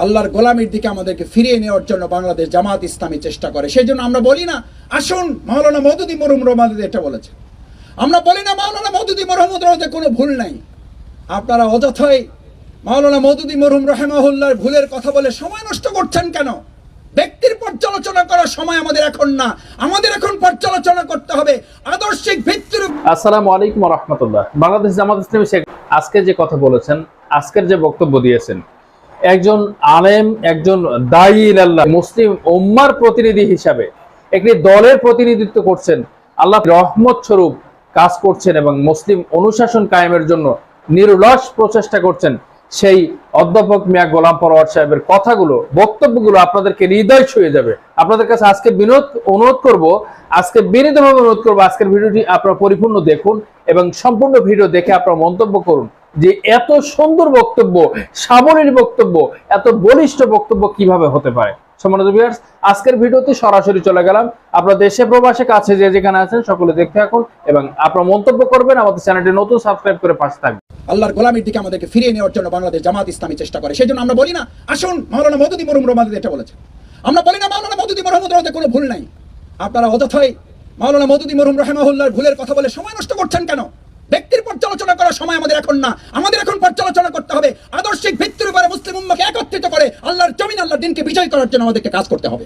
আল্লাহর গোলামির দিকে আমাদেরকে ফিরিয়ে নেওয়ার জন্য বাংলাদেশ জামাত ইসলামী চেষ্টা করে। সেই জন্য আমরা বলি না, আসুন মাওলানা মদুদি মরুম রহমাদ এটা বলেছে। আমরা বলি না, মাওলানা মদুদি মরহমদ রহমদের কোনো ভুল নাই। আপনারা অযথাই মাওলানা মদুদি মরহুম রহেমাহুল্লার ভুলের কথা বলে সময় নষ্ট করছেন কেন? ব্যক্তির পর্যালোচনা করার সময় আমাদের এখন না। আমাদের এখন পর্যালোচনা করতে হবে আদর্শিক ভিত্তির আসসালামু আলাইকুম রহমতুল্লাহ। বাংলাদেশ জামাত ইসলামী শেখ আজকে যে কথা বলেছেন, আজকের যে বক্তব্য দিয়েছেন একজন আলেম, একজন দায়ী আল্লাহ মুসলিম উম্মার প্রতিনিধি হিসাবে একটি দলের প্রতিনিধিত্ব করছেন। আল্লাহ রহমত স্বরূপ কাজ করছেন এবং মুসলিম অনুশাসন কায়েমের জন্য নিরলস প্রচেষ্টা করছেন। সেই অধ্যাপক মিয়া গোলাম পরোয়ার সাহেবের কথাগুলো, বক্তব্যগুলো আপনাদেরকে হৃদয় ছুঁয়ে যাবে। আপনাদের কাছে আজকে বিনোদ, অনুরোধ করব, আজকে বিনীতভাবে অনুরোধ করব, আজকের ভিডিওটি আপনারা পরিপূর্ণ দেখুন এবং সম্পূর্ণ ভিডিও দেখে আপনারা মন্তব্য করুন। যে এত সুন্দর বক্তব্য, সাবলীল বক্তব্য, এত বলিষ্ঠ বক্তব্য কীভাবে হতে পারে? সম্মানিত ভিউয়ার্স আজকের ভিডিওতে সরাসরি চলে গেলাম। আপনারা দেশে প্রবাসে কাছে যে যেখানে আছেন সকলে দেখতে থাকুন এবং আপনারা মন্তব্য করবেন, আমাদের চ্যানেলটি নতুন সাবস্ক্রাইব করে পাশে থাকবেন। আল্লাহর গোলামির দিকে আমাদেরকে ফিরিয়ে নেওয়ার জন্য বাংলাদেশ জামাত ইসলামী চেষ্টা করে। সেই জন্য আমরা বলি না, আসুন, মাওলানা মদুদি মরহুম রহমাদ এটা বলেছে আমরা বলি না, মাওলানা মদুদি মরহমদ রহমদের কোনো ভুল নাই। আপনারা অযথাই মাওলানা মদুদি মরহুম রহেমাহুল্লার ভুলের কথা বলে সময় নষ্ট করছেন কেন? ব্যক্তির পর্যালোচনা করার সময় আমাদের এখন না। আমাদের এখন পর্যালোচনা করতে হবে। আদর্শিক ভিত্তির উপরে মুসলিম উম্মাকে একত্রিত করে আল্লাহর জমিন আল্লাহর দিনকে বিজয় করার জন্য আমাদেরকে কাজ করতে হবে।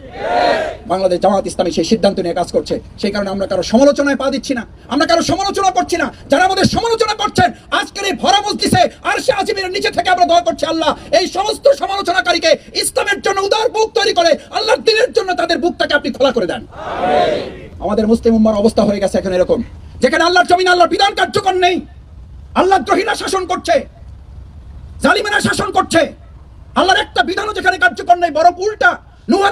বাংলাদেশ জামাত ইসলামী সেই সিদ্ধান্ত নিয়ে কাজ করছে। সেই কারণে আমরা কারও সমালোচনায় পা দিচ্ছি না। আমরা কারও সমালোচনা করছি না। যারা আমাদের সমালোচনা করছেন আজকের এই ভরা মসজিদে আর সে আজিমের নিচে থেকে আমরা দোয়া করছি আল্লাহ এই সমস্ত সমালোচনাকারীকে ইসলামের জন্য উদার বুক তৈরি করে আল্লাহর দিনের জন্য তাদের বুকটাকে আপনি খোলা করে দেন। আমাদের মুসলিম উম্মার অবস্থা হয়ে গেছে এখন এরকম। যেখানে আল্লাহর জমিন, আল্লাহর বিধান কার্যকর নেই। আল্লাহ দ্রোহীরা শাসন করছে, জালিমেরা শাসন করছে। আল্লাহর একটা বিধানও যেখানে কার্যকর নেই, বরং উল্টা নূহ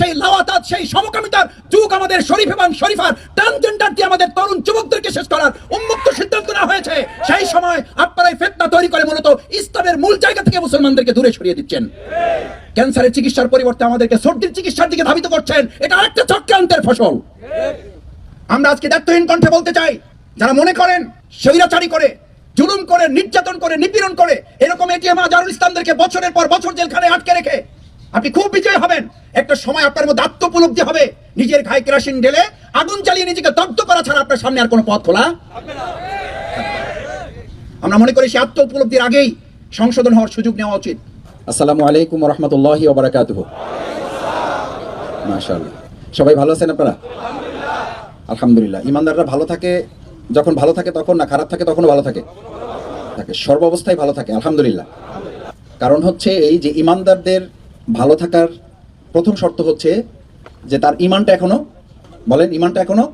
সেই লাওয়াতাত, সেই সমকামিতার যুগ আমাদের শরীফ এবং শরীফার ট্রান্সজেন্ডার দিয়ে আমাদের তরুণ যুবকদেরকে শেষ করার উন্মুক্ত সিদ্ধান্ত নেওয়া হয়েছে। সেই সময় আপনারা ফেতনা তৈরি করে মূলত ইসলামের মূল জায়গা থেকে মুসলমানদেরকে দূরে সরিয়ে দিচ্ছেন। ক্যান্সারের চিকিৎসার পরিবর্তে আমাদেরকে সর্দির চিকিৎসার দিকে ধাবিত করছেন। এটা আরেকটা চক্রান্তের ফসল। আমরা আজকে দায়িত্বহীন কণ্ঠে বলতে চাই, যারা মনে করেন স্বৈরাচারী করে, জুলুম করে, নির্যাতন করে, নিপীড়ন করে, এরকম এটিএম আজারুল ইসলামদেরকে বছরের পর বছর জেলখানে আটকে রেখে আপনি খুব বিজয় হবেন। একটা সময় আপনার মধ্যে আত্মোপলব্ধি হবে। নিজের ঘায়ে কেরাসিন ঢেলে আগুন চালিয়ে নিজেকে দগ্ধ করা ছাড়া আপনার সামনে আর কোনো পথ খোলা? আমরা মনে করি সেই আত্ম উপলব্ধির আগেই সংশোধন হওয়ার সুযোগ নেওয়া উচিত। আসসালামু আলাইকুম রহমতুল্লাহি সবাই ভালো আছেন আপনারা? আলহামদুলিল্লাহ। ইমানদাররা ভালো থাকে, যখন ভালো থাকে তখন না, খারাপ থাকে তখনও ভালো থাকে। থাকে সর্বাবস্থায় ভালো থাকে, আলহামদুলিল্লাহ। কারণ হচ্ছে এই যে ইমানদারদের ভালো থাকার প্রথম শর্ত হচ্ছে যে তার ইমানটা এখনও, বলেন ইমানটা এখনও,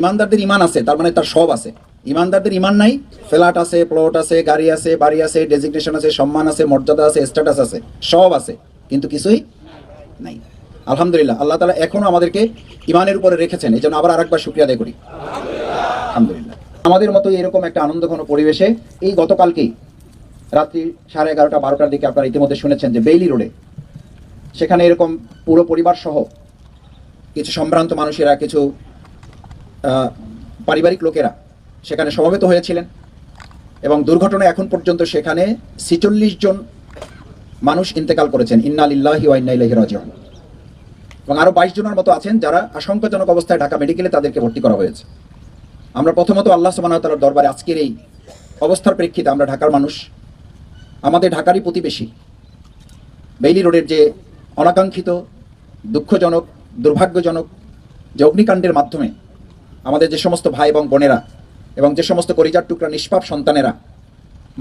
ইমানদারদের ইমান আছে, তার মানে তার সব আছে। ইমানদারদের ইমান নাই, ফ্ল্যাট আছে, প্লট আছে, গাড়ি আছে, বাড়ি আছে, ডেজিগনেশন আছে, সম্মান আছে, মর্যাদা আছে, স্ট্যাটাস আছে, সব আছে, কিন্তু কিছুই নাই। আলহামদুলিল্লাহ, আল্লাহ তালা এখনও আমাদেরকে ইমানের উপরে রেখেছেন এই জন্য আবার আরেকবার শুক্রিয়া আদায় করি। আলহামদুলিল্লাহ। আমাদের মতো এরকম একটা আনন্দঘন পরিবেশে এই গতকালকেই রাত্রি সাড়ে এগারোটা, বারোটার দিকে আপনারা ইতিমধ্যে শুনেছেন যে বেইলি রোডে সেখানে এরকম পুরো পরিবার সহ কিছু সম্ভ্রান্ত মানুষেরা, কিছু পারিবারিক লোকেরা সেখানে সমবেত হয়েছিলেন এবং দুর্ঘটনা এখন পর্যন্ত সেখানে ছিচল্লিশ জন মানুষ ইন্তেকাল করেছেন। ইন্না লিল্লাহি ওয়া ইন্না এবং আরও বাইশ জনের মতো আছেন যারা আশঙ্কাজনক অবস্থায় ঢাকা মেডিকেলে তাদেরকে ভর্তি করা হয়েছে। আমরা প্রথমত আল্লাহ ওয়া দরবারে আজকের এই অবস্থার প্রেক্ষিতে আমরা ঢাকার মানুষ, আমাদের ঢাকারই প্রতিবেশী। বেইলি রোডের যে অনাকাঙ্ক্ষিত, দুঃখজনক, দুর্ভাগ্যজনক যে অগ্নিকাণ্ডের মাধ্যমে আমাদের যে সমস্ত ভাই এবং বোনেরা এবং যে সমস্ত করিজার টুকরা নিষ্পাপ সন্তানেরা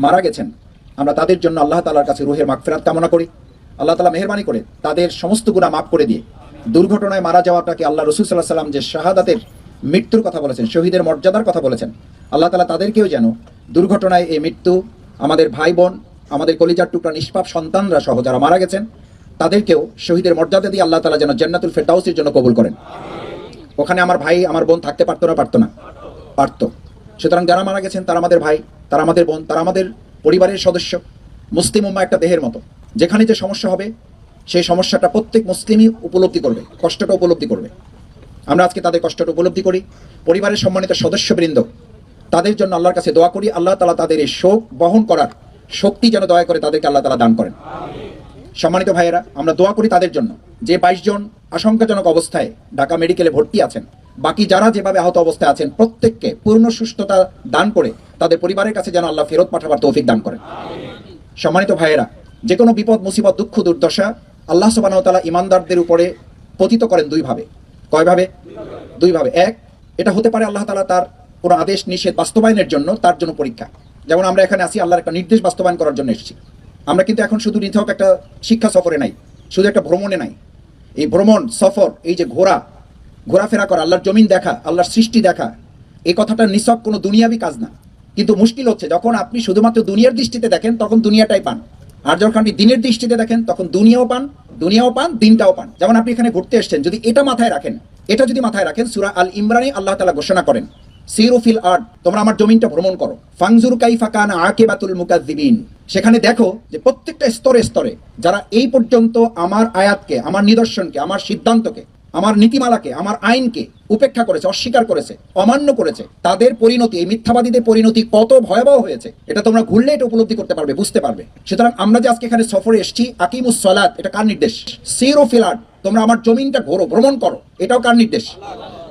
মারা গেছেন, আমরা তাদের জন্য আল্লাহ তালার কাছে রুহের মাগফিরাত কামনা করি। আল্লাহ তালা মেহরবানি করে তাদের সমস্ত গুণা মাফ করে দিয়ে দুর্ঘটনায় মারা যাওয়াটাকে আল্লাহ রসুল সাল্লাহ সাল্লাম যে শাহাদাতের মৃত্যুর কথা বলেছেন, শহীদের মর্যাদার কথা বলেছেন, আল্লাহ তালা তাদেরকেও যেন দুর্ঘটনায় এই মৃত্যু আমাদের ভাই বোন আমাদের কলিজার টুকরা নিষ্পাপ সন্তানরা সহ যারা মারা গেছেন, তাদেরকেও শহীদের মর্যাদা দিয়ে আল্লাহ তালা যেন জান্নাতুল ফেরদাউসের জন্য কবুল করেন। ওখানে আমার ভাই, আমার বোন থাকতে পারতো না পারতো না, পারতো। সুতরাং যারা মারা গেছেন, তারা আমাদের ভাই, তারা আমাদের বোন, তারা আমাদের পরিবারের সদস্য, মুসলিম উম্মা একটা দেহের মতো। যেখানে যে সমস্যা হবে সেই সমস্যাটা প্রত্যেক মুসলিমই উপলব্ধি করবে, কষ্টটা উপলব্ধি করবে। আমরা আজকে তাদের কষ্টটা উপলব্ধি করি। পরিবারের সম্মানিত সদস্যবৃন্দ, তাদের জন্য আল্লাহর কাছে দোয়া করি। আল্লাহ তালা তাদের এই শোক বহন করার শক্তি যেন দয়া করে তাদেরকে আল্লাহ তালা দান করেন। সম্মানিত ভাইয়েরা, আমরা দোয়া করি তাদের জন্য। যে বাইশ জন আশঙ্কাজনক অবস্থায় ঢাকা মেডিকেলে ভর্তি আছেন, বাকি যারা যেভাবে আহত অবস্থায় আছেন, প্রত্যেককে পূর্ণ সুস্থতা দান করে তাদের পরিবারের কাছে যেন আল্লাহ ফেরত পাঠাবার তৌফিক দান করেন। সম্মানিত ভাইয়েরা যে কোনো বিপদ, মুসিবত, দুঃখ, দুর্দশা আল্লাহ সুবাহ তালা ইমানদারদের উপরে পতিত করেন দুইভাবে কয়ভাবে দুইভাবে এক, এটা হতে পারে আল্লাহ তালা তার কোনো আদেশ, নিষেধ বাস্তবায়নের জন্য, তার জন্য পরীক্ষা। যেমন আমরা এখানে আসি আল্লাহর একটা নির্দেশ বাস্তবায়ন করার জন্য এসেছি। আমরা কিন্তু এখন শুধু নিথক একটা শিক্ষা সফরে নাই, শুধু একটা ভ্রমণে নাই। এই ভ্রমণ, সফর, এই যে ঘোরা, ঘোরাফেরা করা, আল্লাহর জমিন দেখা, আল্লাহর সৃষ্টি দেখা, এই কথাটা নিছক কোনো দুনিয়াবি কাজ না। কিন্তু মুশকিল হচ্ছে, যখন আপনি শুধুমাত্র দুনিয়ার দৃষ্টিতে দেখেন, তখন দুনিয়াটাই পান। আর যখন আপনি দিনের দৃষ্টিতে দেখেন, তখন দুনিয়াও পান দুনিয়াও পান, দিনটাও পান। যেমন আপনি এখানে ঘুরতে এসছেন, যদি এটা মাথায় রাখেন, এটা যদি মাথায় রাখেন, সুরা আল ইমরানে আল্লাহ তালা ঘোষণা করেন সিরুফিল আর্ট তোমরা আমার জমিনটা ভ্রমণ করো। ফাংজুর কাই কাইফা কান আকেবাতুল মুকাদ্দিবিন সেখানে দেখো যে প্রত্যেকটা স্তরে স্তরে, যারা এই পর্যন্ত আমার আয়াতকে, আমার নিদর্শনকে, আমার সিদ্ধান্তকে আমার নীতিমালাকে, আমার আইনকে উপেক্ষা করেছে, অস্বীকার করেছে, অমান্য করেছে, তাদের পরিণতি, এই মিথ্যাবাদীদের পরিণতি কত ভয়াবহ হয়েছে, এটা তোমরা ঘুরলে এটা উপলব্ধি করতে পারবে, বুঝতে পারবে। সুতরাং আমরা যে আজকে এখানে সফরে এসেছি, আকিমুস সালাত, এটা কার নির্দেশ? সিরো ফিলাট তোমরা আমার জমিনটা ঘোরো, ভ্রমণ করো, এটাও কার নির্দেশ?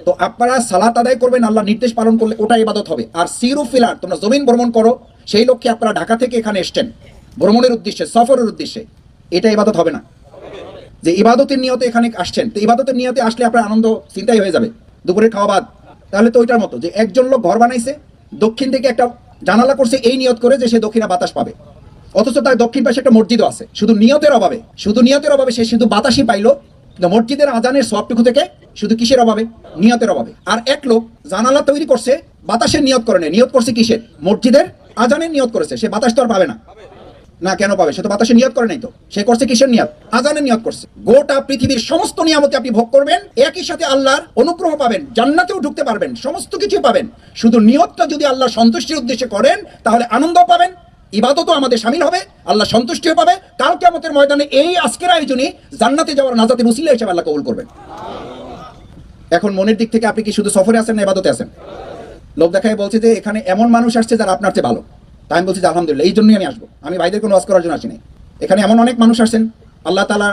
তো আপনারা সালাত আদায় করবেন আল্লাহ নির্দেশ পালন করলে ওটা ইবাদত হবে। আর সিরু ফিলার তোমরা জমিন ভ্রমণ করো, সেই লক্ষ্যে আপনারা ঢাকা থেকে এখানে এসছেন, ভ্রমণের উদ্দেশ্যে, সফরের উদ্দেশ্যে, এটা ইবাদত হবে না। যে ইবাদতের নিয়তে এখানে আসছেন, তো ইবাদতের নিয়তে আসলে আপনার আনন্দ চিন্তাই হয়ে যাবে। দুপুরে খাওয়া বাদ। তাহলে তো ওইটার মতো যে একজন লোক ঘর বানাইছে, দক্ষিণ থেকে একটা জানালা করছে, এই নিয়ত করে যে সে দক্ষিণা বাতাস পাবে। অথচ তার দক্ষিণ পাশে একটা মসজিদও আছে। শুধু নিয়তের অভাবে, শুধু নিয়তের অভাবে সে শুধু বাতাসই পাইলো মসজিদের আজানের সবটুকু থেকে শুধু কিসের অভাবে? নিয়তের অভাবে। আর এক লোক জানালা তৈরি করছে, বাতাসের নিয়ত করে নিয়ত করছে কিসের? মসজিদের আজানের নিয়ত করেছে। সে বাতাস তো আর পাবে না। না কেন পাবে? সে তো বাতাসে নিয়ত করে নাই তো। সে করছে কিসের নিয়ত? আজানের নিয়ত করছে। গোটা পৃথিবীর সমস্ত নিয়ামতে আপনি ভোগ করবেন, একই সাথে আল্লাহর অনুগ্রহ পাবেন, জান্নাতেও ঢুকতে পারবেন, সমস্ত কিছু পাবেন। শুধু নিয়তটা যদি আল্লাহ সন্তুষ্টির উদ্দেশ্যে করেন, তাহলে আনন্দ পাবেন, ইবাদতও আমাদের সামিল হবে, আল্লাহ সন্তুষ্টিও পাবে। কালকে আমাদের ময়দানে এই আজকের আয়োজনে জান্নাতে যাওয়ার নাজাতে মুসিলা হিসেবে আল্লাহ কবুল করবেন। এখন মনের দিক থেকে আপনি কি শুধু সফরে আছেন না ইবাদতে আছেন? লোক দেখায় বলছে যে এখানে এমন মানুষ আসছে যারা আপনার চেয়ে ভালো। তাই আমি বলছি যে আলহামদুলিল্লাহ, এই জন্যই আমি আসব। আমি ভাইদের কোনো ওয়াজ করার জন্য আসিনি এখানে এমন অনেক মানুষ আসছেন, আল্লাহ তালা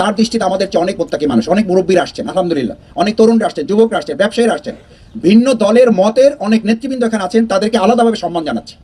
তার দৃষ্টিতে আমাদের চেয়ে অনেক প্রত্যাকী মানুষ, অনেক মুরব্বীরা আসছেন, আলহামদুলিল্লাহ। অনেক তরুণরা আসছেন, যুবকরা আসছেন, ব্যবসায়ীরা আসছেন। ভিন্ন দলের মতের অনেক নেতৃবৃন্দ এখানে আছেন, তাদেরকে আলাদাভাবে সম্মান জানাচ্ছি।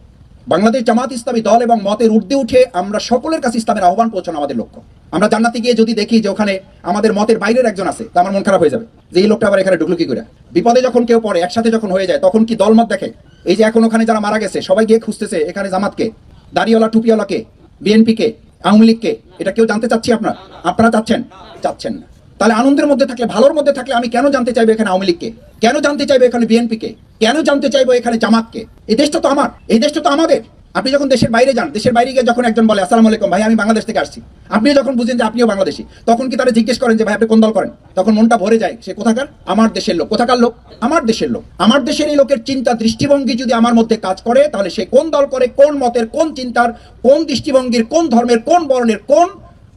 বাংলাদেশ জামাত ইসলামী দল এবং মতের ঊর্ধ্বে উঠে আমরা সকলের কাছে ইসলামের আহ্বান পৌঁছানো আমাদের লক্ষ্য। আমরা জান্নাতে গিয়ে যদি দেখি যে ওখানে আমাদের মতের বাইরের একজন আছে, তা আমার মন খারাপ হয়ে যাবে। যে এই লোকটা আবার এখানে ঢুকলো কি করে? বিপদে যখন কেউ পড়ে, একসাথে যখন হয়ে যায়, তখন কি দলমত দেখে? এই যে এখন ওখানে যারা মারা গেছে, সবাই গিয়ে খুঁজতেছে, এখানে জামাতকে, দাড়িওয়ালা, টুপিওয়ালাকে, বিএনপিকে, আওয়ামী লীগকে, এটা কেউ জানতে চাচ্ছি আপনার? আপনারা চাচ্ছেন? চাচ্ছেন না। তাহলে আনন্দের মধ্যে থাকলে, ভালোর মধ্যে থাকলে আমি কেন জানতে চাইব এখানে আওয়ামী লীগকে? কেন জানতে চাইব এখানে বিএনপিকে? কেন জানতে চাইব এখানে জামাতকে? এই দেশটা তো আমার, এই দেশটা তো আমাদের। আপনি যখন দেশের বাইরে যান, দেশের বাইরে গিয়ে যখন একজন বলে, আসসালামু আলাইকুম ভাই, আমি বাংলাদেশ থেকে আসছি। আপনি যখন বুঝেন যে আপনিও বাংলাদেশি, তখন কি তারা জিজ্ঞেস করেন যে, ভাই, আপনি কোন দল করেন? তখন মনটা ভরে যায়, সে কোথাকার? আমার দেশের লোক। কোথাকার লোক? আমার দেশের লোক। আমার দেশের এই লোকের চিন্তা দৃষ্টিভঙ্গি যদি আমার মধ্যে কাজ করে, তাহলে সে কোন দল করে, কোন মতের, কোন চিন্তার, কোন দৃষ্টিভঙ্গির, কোন ধর্মের, কোন বর্ণের, কোন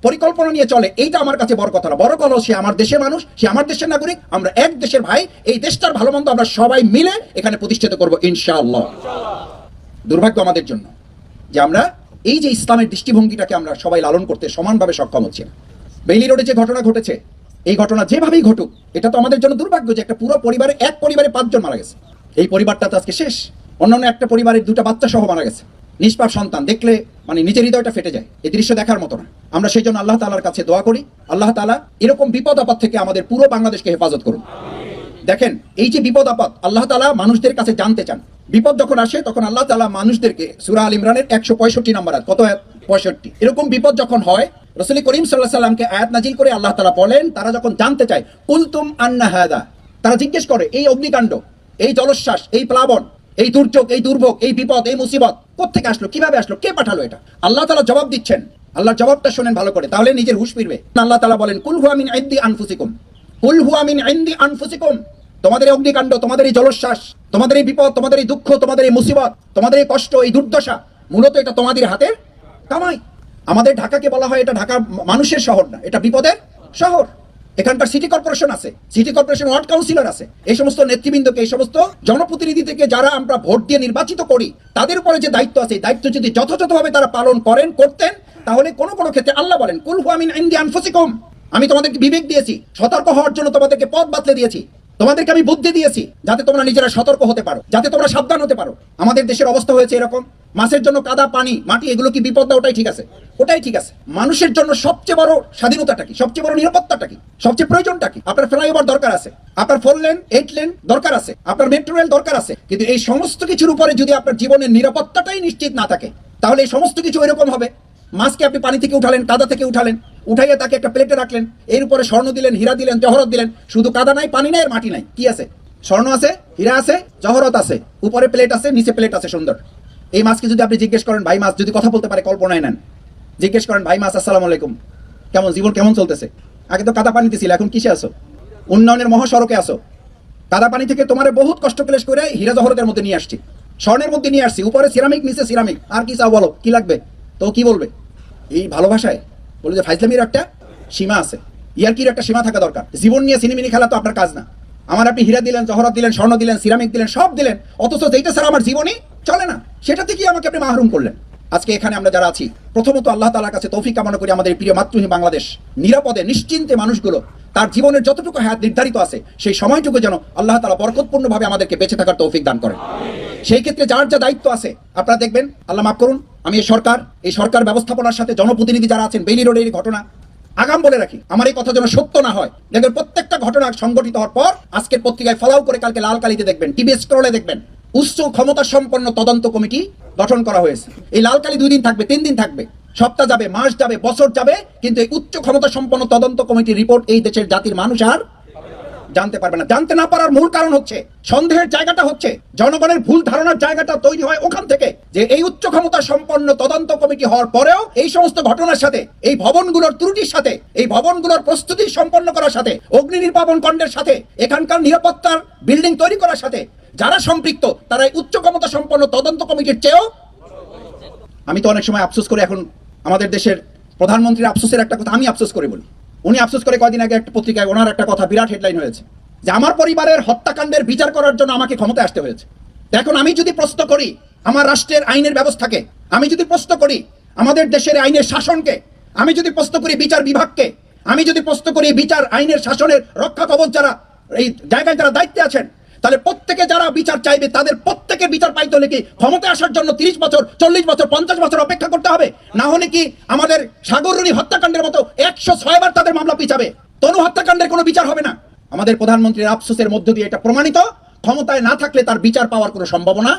পরিকল্পনা নিয়ে চলে, এইটা আমার কাছে বড় কথা না। বড় কথা সে আমার দেশের মানুষ, সে আমার দেশের নাগরিক, আমরা এক দেশের ভাই, এই দেশটার ভালো মন্দ আমরা সবাই মিলে এখানে প্রতিষ্ঠিত করব, ইনশাআল্লাহ। দুর্ভাগ্য আমাদের জন্য যে আমরা এই যে ইসলামের দৃষ্টিভঙ্গিটাকে আমরা সবাই লালন করতে সমানভাবে সক্ষম হচ্ছি না। বেইলি রোডে যে ঘটনা ঘটেছে, এই ঘটনা যেভাবেই ঘটুক, এটা তো আমাদের জন্য দুর্ভাগ্য যে একটা পুরো পরিবারে, এক পরিবারে পাঁচজন মারা গেছে। এই পরিবারটা তো আজকে শেষ। অন্যান্য একটা পরিবারের দুটা বাচ্চা সহ মারা গেছে। নিষ্পাপ সন্তান দেখলে মানে নিজের হৃদয়টা ফেটে যায় এই দৃশ্য দেখার মতো না। আমরা সেই জন্য আল্লাহ তালার কাছে দোয়া করি, আল্লাহ তালা এরকম বিপদ আপদ থেকে আমাদের পুরো বাংলাদেশকে হেফাজত করুন। দেখেন, এই যে বিপদ আপদ, আল্লাহ তালা মানুষদের কাছে জানতে চান। বিপদ যখন আসে, তখন আল্লাহ তালা মানুষদেরকে সুরা আল ইমরানের একশো পঁয়ষট্টি নম্বর কত পঁয়ষট্টি। এরকম বিপদ যখন হয়, রসুল করিম সাল্লাহ সাল্লামকে আয়াত নাজিল করে আল্লাহ তালা বলেন, তারা যখন জানতে চায়, কুলতুম আন্না হায়দা তারা জিজ্ঞেস করে, এই অগ্নিকাণ্ড, এই জলশ্বাস এই প্লাবন এই দুর্যোগ, এই দুর্ভোগ, এই বিপদ, এই মুসিবত কোথেকে আসলো, কীভাবে আসলো, কে পাঠালো এটা? আল্লাহ তালা জবাব দিচ্ছেন। আল্লাহর জবাবটা শোনেন ভালো করে, তাহলে নিজের হুশ ফিরবে। আল্লাহ তালা বলেন, কুল হুয়ামিন আইন্দি আনফুসিকুম। কুল হুয়ামিন আইন্দি আনফুসিকুম। তোমাদের এই অগ্নিকাণ্ড, তোমাদের এই জলশ্বাস তোমাদের এই বিপদ, তোমাদের এই দুঃখ, তোমাদের এই মুসিবত, তোমাদের এই কষ্ট, এই দুর্দশা, মূলত এটা তোমাদের হাতে কামাই। আমাদের ঢাকাকে বলা হয় এটা ঢাকা মানুষের শহর না, এটা বিপদের শহর। এখানকার সিটি কর্পোরেশন আছে সিটি কর্পোরেশন ওয়ার্ড কাউন্সিলর আছে। এই সমস্ত নেতৃবৃন্দকে, এই সমস্ত জনপ্রতিনিধি থেকে যারা আমরা ভোট দিয়ে নির্বাচিত করি, তাদের উপরে যে দায়িত্ব আছে দায়িত্ব যদি যথাযথভাবে তারা পালন করেন, করতেন, তাহলে কোন কোনো ক্ষেত্রে আল্লাহ বলেন কুল আমিন আমি তোমাদেরকে বিবেক দিয়েছি, সতর্ক হওয়ার জন্য তোমাদেরকে পথ বাতলে দিয়েছি। তোমাদেরকে আমি বুদ্ধি দিয়েছি যাতে তোমরা নিজেরা সতর্ক হতে পারো, যাতে তোমরা সাবধান হতে পারো। আমাদের দেশের অবস্থা হয়েছে এরকম। মাছের জন্য কাদা, পানি, মাটি, এগুলো কি বিপদ ওটাই ঠিক আছে। ওটাই ঠিক আছে। মানুষের জন্য সবচেয়ে বড় স্বাধীনতাটা কি? সবচেয়ে বড় নিরাপত্তাটা কি? সবচেয়ে প্রয়োজনটা কি? আপনার ফ্লাইওভার দরকার আছে। আপনার ফোর লেন, এইট লেন দরকার আছে। আপনার মেট্রো রেল দরকার আছে। কিন্তু এই সমস্ত কিছুর উপরে যদি আপনার জীবনের নিরাপত্তাটাই নিশ্চিত না থাকে, তাহলে এই সমস্ত কিছু এরকম হবে। মাছকে আপনি পানি থেকে উঠালেন, কাদা থেকে উঠালেন। উঠাইয়ে তাকে একটা প্লেটে রাখলেন, এর উপরে স্বর্ণ দিলেন, হীরা দিলেন, জহরত দিলেন, শুধু কাদা নাই, পানি নাই, আর মাটি নাই। কি আছে? স্বর্ণ আছে, হীরা আছে, জহরত আছে। উপরে প্লেট আছে, নিচে প্লেট আছে, সুন্দর। এই মাছকে যদি আপনি জিজ্ঞেস করেন, ভাই, মাছ যদি কথা বলতে পারে, কল্পনায় নেন। জিজ্ঞেস করেন, ভাই, মাছ, আসসালামু আলাইকুম। কেমন, জীবন কেমন চলতেছে? আগে তো কাদা পানিতে ছিল এখন কিসে আসো উন্নয়নের মহাসড়কে আসো কাদা পানি থেকে তোমার বহুত কষ্ট ক্লেশ করে হীরা জহরতের মধ্যে নিয়ে আসছি। স্বর্ণের মধ্যে নিয়ে আসছি, উপরে সিরামিক নিচে সিরামিক আর কি চাও বলো, কি লাগবে? তো কি বলবে? এই ভালোবাসায় বলে যে, ফাইজলামির একটা সীমা আছে। ইয়ারকির একটা সীমা থাকা দরকার। জীবন নিয়ে সিনেমিনি খেলা তো আপনার কাজ না। আমার আপনি হীরা দিলেন, জহরত দিলেন, স্বর্ণ দিলেন, সিরামিক দিলেন, সব দিলেন, অথচ যেটা স্যার আমার জীবনই চলে না, সেটা থেকে আমাকে আপনি মাহরুম করলেন। আজকে এখানে আমরা যারা আছি, প্রথমত আল্লাহ তালার কাছে তৌফিক কামনা করি আমাদের প্রিয় মাতৃভূমি বাংলাদেশ। নিরাপদে, নিশ্চিন্তে মানুষগুলো, তার জীবনের যতটুকু হায়াত নির্ধারিত আছে, সেই সময়টুকু যেন আল্লাহ তালা বরকতপূর্ণভাবে আমাদেরকে বেঁচে থাকার তৌফিক দান করেন। সেই ক্ষেত্রে যার যা দায়িত্ব আছে, আপনারা দেখবেন, আল্লাহ মাফ করুন আমি এই সরকার এই সরকার ব্যবস্থাপনার সাথে জনপ্রতিনিধি যারা আছেন, বেইলি রোডের এই ঘটনা, আগাম বলে রাখি, আমার এই কথা যেন সত্য না হয়। দেখবেন প্রত্যেকটা ঘটনা সংঘটিত হওয়ার পর, আজকের পত্রিকায় ফলাও করে কালকে লাল কালিতে দেখবেন, টিভি স্ক্রলে দেখবেন, উচ্চ ক্ষমতা সম্পন্ন তদন্ত কমিটি গঠন করা হয়েছে। এই লাল কালি দুই দিন থাকবে, তিন দিন থাকবে, সপ্তাহ যাবে, মাস যাবে, বছর যাবে, কিন্তু এই উচ্চ ক্ষমতা সম্পন্ন তদন্ত কমিটির রিপোর্ট এই দেশের জাতির মানুষ আর জানতে পারবে না। জানতে না পারার মূল কারণ হচ্ছে, সন্দেহের জায়গাটা হচ্ছে, জনগণের ভুল ধারণার জায়গাটা তৈরি হয় ওখান থেকে যে এই উচ্চ ক্ষমতা সম্পন্ন তদন্ত কমিটি হওয়ার পরেও এই সমস্ত ঘটনার সাথে, এই ভবনগুলোর ত্রুটির সাথে, এই ভবনগুলোর প্রস্তুতি সম্পন্ন করার সাথে, অগ্নি নির্বাপন কণ্ডের সাথে, এখানকার নিরাপত্তার বিল্ডিং তৈরি করার সাথে, যারা সম্পৃক্ত, তারা উচ্চ ক্ষমতা সম্পন্ন তদন্ত কমিটির চেয়েও আমি তো অনেক সময় আফসোস করে, এখন আমাদের দেশের প্রধানমন্ত্রীর আফসোসের একটা কথা আমি আফসোস করে বলি। উনি আফসোস করে কয়দিন আগে একটা পত্রিকায় ওনার একটা কথা বিরাট হেডলাইন হয়েছে, যে আমার পরিবারের হত্যাকাণ্ডের বিচার করার জন্য আমাকে ক্ষমতা আসতে হয়েছে। এখন আমি যদি প্রশ্ন করি আমার রাষ্ট্রের আইনের ব্যবস্থাকে, আমি যদি প্রশ্ন করি আমাদের দেশের আইনের শাসনকে, আমি যদি প্রশ্ন করি বিচার বিভাগকে, আমি যদি প্রশ্ন করি বিচার আইনের শাসনের রক্ষা কবচ যারা, এই জায়গায় যারা দায়িত্বে আছেন তাহলে প্রত্যেকে যারা বিচার চাইবে, তাদের প্রত্যেকের বিচার পাইতে হলে কি ক্ষমতা আসার জন্য তিরিশ বছর, চল্লিশ বছর, পঞ্চাশ বছর অপেক্ষা করতে হবে? না হলে কি আমাদের সাগররুনি হত্যাকাণ্ডের মতো একশো ছয় বার তাদের মামলা পিছাবে? তনু হত্যাকাণ্ডের কোনো বিচার হবে না। আমাদের প্রধানমন্ত্রীর আফসোসের মধ্য দিয়ে এটা প্রমাণিত। ক্ষমতায় না থাকলে তার বিচার পাওয়ার কোনো সম্ভাবনা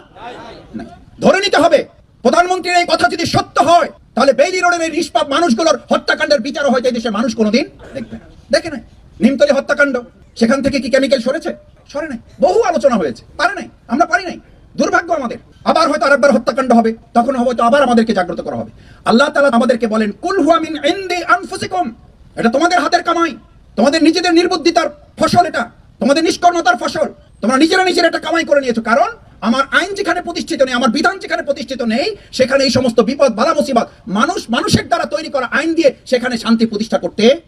নাই। ধরে নিতে হবে, প্রধানমন্ত্রীর এই কথা যদি সত্য হয়, তাহলে বেইলি রোডের এই নিষ্পাপ মানুষগুলোর হত্যাকাণ্ডের বিচারও হয়তো দেশের মানুষ কোনোদিন দেখবে না। দেখে নাই নিমতলি হত্যাকাণ্ড। সেখান থেকে কি কেমিক্যাল সরেছে? সরে নাই। বহু আলোচনা হয়েছে। পারে নাই। আমরা পারি নাই। দুর্ভাগ্য আমাদের। আবার হয়তো আরেকবার হত্যাকাণ্ড হবে। তখন হয়তো আবার আমাদেরকে জাগ্রত করা হবে। আল্লাহ তাআলা আমাদেরকে বলেন, কুল হুয়া মিন ইনদি আনফুসিকুম। এটা তোমাদের হাতের কামাই। তোমাদের নিজেদের নির্বুদ্ধিতার ফসল এটা। তোমাদের নিষ্কর্মতার ফসল। তোমরা নিজেরা নিজের একটা কামাই করে নিয়েছো। কারণ আমার আইন যেখানে প্রতিষ্ঠিত নেই, আমার বিধান যেখানে প্রতিষ্ঠিত নেই, সেখানে এই সমস্ত বিপদ, বালা মুসিবত মানুষ, মানুষের দ্বারা তৈরি করা আইন দিয়ে সেখানে শান্তি প্রতিষ্ঠা করতে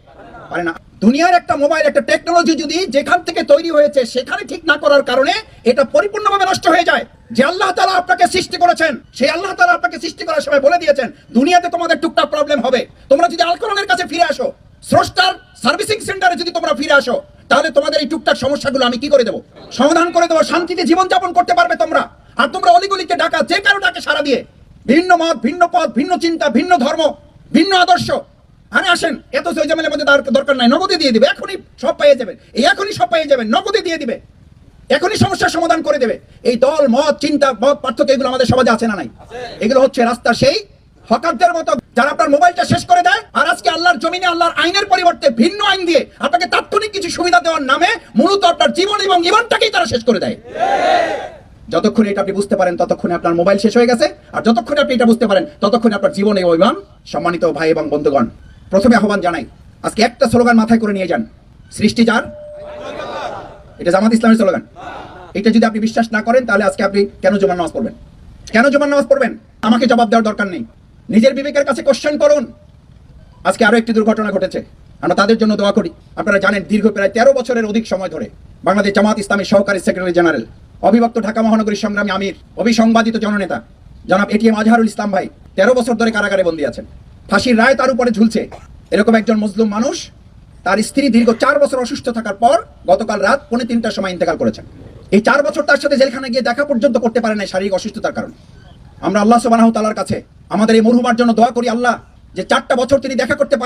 পারে না। দুনিয়ার একটা মোবাইল একটা টেকনোলজি যদি যেখান থেকে তৈরি হয়েছে, সেখানে ঠিক না করার কারণে এটা পরিপূর্ণভাবে নষ্ট হয়ে যায়। যে আল্লাহ তালা আপনাকে সৃষ্টি করেছেন, সেই আল্লাহ তালা আপনাকে সৃষ্টি করার সময় বলে দিয়েছেন, দুনিয়াতে তোমাদের টুকটাক প্রবলেম হবে। তোমরা যদি আল কোরআনের কাছে ফিরে আসো, স্রষ্টার সার্ভিসিং সেন্টারে যদি তোমরা ফিরে আসো, তাহলে তোমাদের এই টুকটাক সমস্যাগুলো আমি কি করে দেবো? সমাধান করে দেবো, শান্তিতে জীবনযাপন করতে পারবে তোমরা। আর তোমরা অলিগলিতে ডাকা, যে কারও ডাকে সারা দিয়ে। ভিন্ন মত, ভিন্ন পথ, ভিন্ন চিন্তা, ভিন্ন ধর্ম, ভিন্ন আদর্শ। আরে আসেন, এত সৈজামেলের মধ্যে তার দরকার নাই, নগদে দিয়ে দিবে, এখনই সব পাইয়ে যাবেন, এই এখনই সব পাইয়ে যাবেন, নগদে দিয়ে দিবে, এখনই সমস্যার সমাধান করে দেবে। এই দল, মত, চিন্তা, মত, পার্থক্য এগুলো আমাদের সমাজে আছে না নাই? এগুলো হচ্ছে রাস্তা সেই হকারদের মতো যারা আপনার মোবাইলটা শেষ করে দেয়, আর আজকে আল্লাহর জমিনে আল্লাহর আইনের পরিবর্তে ভিন্ন আইন দিয়ে আপনাকে তাৎক্ষণিক কিছু সুবিধা দেওয়ার নামে মূলত আপনার জীবন এবং জীবনটাকেই তারা শেষ করে দেয়। যতক্ষণ এটা আপনি বুঝতে পারেন, ততক্ষণে আপনার মোবাইল শেষ হয়ে গেছে, আর যতক্ষণ আপনি এটা বুঝতে পারেন, ততক্ষণে আপনার জীবনে অভিমান সম্মানিত ভাই এবং বন্ধুগণ প্রথমে আহ্বান জানাই, আজকে একটা স্লোগান মাথায় করে নিয়ে যান। সৃষ্টি যার, এটা জামাত ইসলামের স্লোগান। এটা যদি আপনি বিশ্বাস না করেন, তাহলে আজকে আপনি কেন জুমার নামাজ পড়বেন? কেন জুমার নামাজ পড়বেন? আমাকে জবাব দেওয়ার দরকার নেই। নিজের বিবেকের কাছে কোশ্চেন করুন। আজকে আরও একটি দুর্ঘটনা ঘটেছে। আমরা তাদের জন্য দোয়া করি। আপনারা জানেন, দীর্ঘ প্রায় তেরো বছরের অধিক সময় ধরে বাংলাদেশ জামাত ইসলামের সহকারী সেক্রেটারি জেনারেল, অবিভক্ত ঢাকা মহানগরীর সংগ্রামী আমির অভিসংবাদিত জননেতা জনাব এটিএম আজহারুল ইসলাম ভাই তেরো বছর ধরে কারাগারে বন্দী আছেন। ফাঁসির রায় তার উপরে ঝুলছে। এরকম একজন মুসলিম মানুষ, তার স্ত্রী দীর্ঘ চার বছর অসুস্থ থাকার পর গতকাল রাত পৌনে তিনটার সময় ইন্তেকাল করেছেন। এই চার বছর তার সাথে জেলখানে গিয়ে দেখা পর্যন্ত করতে পারে না শারীরিক অসুস্থতার কারণে। আমরা আল্লাহ সুবাহ তালার কাছে আমাদের এই মরহুমার জন্য দোয়া করি, আল্লাহ যে চারটা বছর তিনি দেখা করতে পারেন